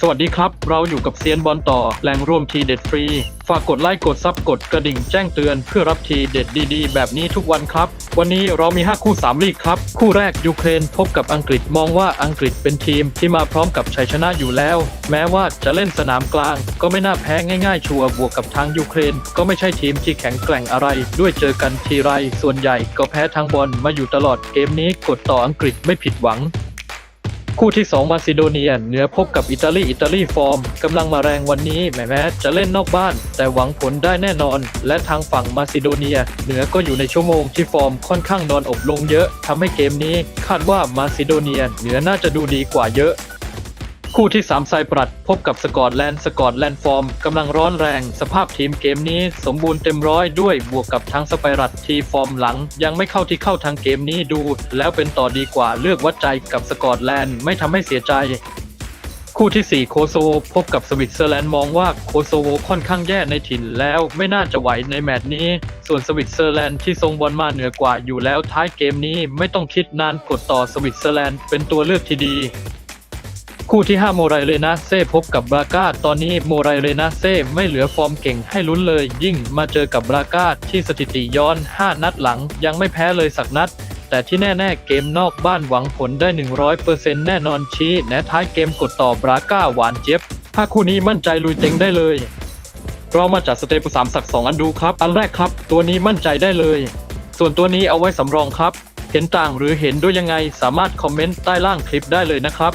สวัสดีครับ เราอยู่กับเซียนบอลต่อแหล่งรวมทีเด็ดฟรี ฝากกดไลค์กดซับกดกระดิ่งแจ้งเตือนเพื่อรับทีเด็ดดีๆ แบบนี้ทุกวันครับ วันนี้เรามี 5 คู่ 3 ลีกครับ คู่แรกยูเครนพบกับอังกฤษมองว่าอังกฤษเป็นทีมที่มาพร้อมกับชัยชนะอยู่แล้ว แม้ว่าจะเล่นสนามกลาง ก็ไม่น่าแพ้ง่ายๆ ชัวร์บวกกับทางยูเครน ก็ไม่ใช่ทีมที่แข็งแกร่งอะไร ด้วยเจอกันทีไรส่วนใหญ่ก็แพ้ทางบอลมาอยู่ตลอดเกมนี้กดต่ออังกฤษไม่ผิดหวัง คู่ที่ 2 มาซิโดเนียเหนือพบกับอิตาลี อิตาลีฟอร์มกำลังมาแรงวันนี้แม้แม้จะเล่นนอกบ้าน แต่หวังผลได้แน่นอน และทางฝั่งมาซิโดเนียเหนือก็อยู่ในชั่วโมงที่ฟอร์มค่อนข้างนอนอบลงเยอะทำให้เกมนี้ คาดว่ามาซิโดเนียเหนือน่าจะดูดีกว่าเยอะ คู่ที่ 3 ไซปรัสพบกับสกอตแลนด์สกอตแลนด์ฟอร์มกำลังร้อนแรง สภาพทีมเกมนี้สมบูรณ์เต็มร้อยด้วยบวกกับทางสไปรัสทีฟอร์มหลัง ยังไม่เข้าที่เข้าทางเกมนี้ดู แล้วเป็นต่อดีกว่าเลือกวัดใจกับสกอตแลนด์ไม่ทำให้เสียใจคู่ที่ 4 โคโซโวพบกับสวิตเซอร์แลนด์มองว่าโคโซโวค่อนข้างแย่ในถิ่นแล้วไม่น่าจะไหวในแมตช์นี้ ส่วนสวิตเซอร์แลนด์ที่ทรงบอลมาเหนือกว่าอยู่แล้วท้ายเกมนี้ไม่ต้องคิดนานกดต่อสวิตเซอร์แลนด์เป็นตัวเลือกที่ดี คู่ที่ 5 โมไรเลนาเซ่พบกับบราก้าตอนนี้โมไรเลนาเซ่ไม่เหลือฟอร์มเก่งให้ลุ้นเลย ยิ่งมาเจอกับบราก้าที่สถิติย้อน 5 นัดหลัง ยังไม่แพ้เลยสักนัด แต่ที่แน่ๆเกมนอกบ้านหวังผลได้ 100%แน่นอนชี้แนะท้ายเกมกดต่อบราก้าหวานเจี๊ยบถ้าคู่นี้มั่นใจลุยเต็งได้เลยเรามาจัดสเตปสามสักสองอันดูครับ อันแรกครับ ตัวนี้มั่นใจได้เลย ส่วนตัวนี้เอาไว้สำรองครับ เห็นต่างหรือเห็นด้วยยังไงสามารถคอมเมนต์ใต้ล่างคลิปได้เลยนะครับ